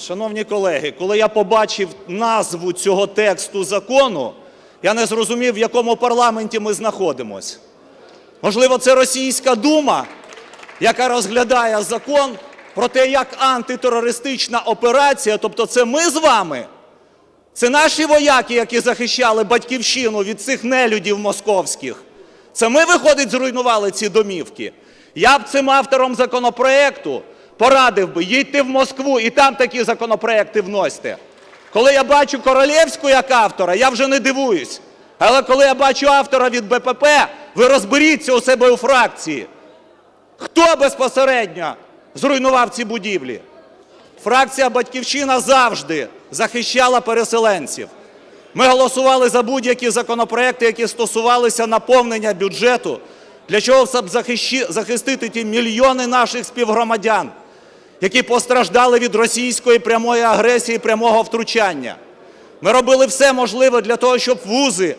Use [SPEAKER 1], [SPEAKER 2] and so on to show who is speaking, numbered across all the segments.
[SPEAKER 1] Шановні колеги, коли я побачив назву цього тексту закону, я не зрозумів, в якому парламенті ми знаходимося. Можливо, це російська дума, яка розглядає закон про те, як антитерористична операція, тобто це ми з вами, це наші вояки, які захищали батьківщину від цих нелюдів московських. Це ми, виходить, зруйнували ці домівки. Я б цим авторам законопроекту порадив би, їдьте в Москву і там такі законопроекти вносьте. Коли я бачу Королєвську як автора, я вже не дивуюсь. Але коли я бачу автора від БПП, ви розберіться у себе у фракції. Хто безпосередньо зруйнував ці будівлі? Фракція «Батьківщина» завжди захищала переселенців. Ми голосували за будь-які законопроекти, які стосувалися наповнення бюджету, для чого щоб захистити ті мільйони наших співгромадян, які постраждали від російської прямої агресії, прямого втручання. Ми робили все можливе для того, щоб вузи,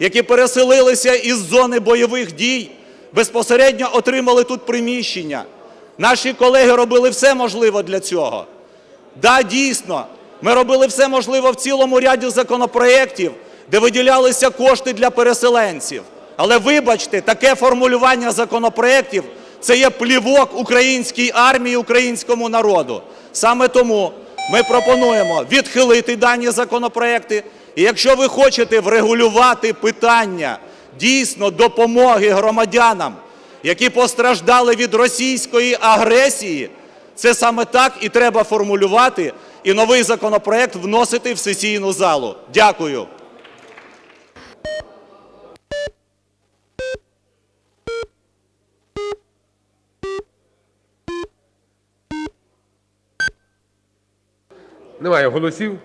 [SPEAKER 1] які переселилися із зони бойових дій, безпосередньо отримали тут приміщення. Наші колеги робили все можливе для цього. Да, дійсно, ми робили все можливе в цілому ряді законопроєктів, де виділялися кошти для переселенців. Але вибачте, таке формулювання законопроєктів – це є плівок українській армії, українському народу. Саме тому ми пропонуємо відхилити дані законопроекти. І якщо ви хочете врегулювати питання дійсно допомоги громадянам, які постраждали від російської агресії, це саме так і треба формулювати і новий законопроект вносити в сесійну залу. Дякую.
[SPEAKER 2] Немає голосів.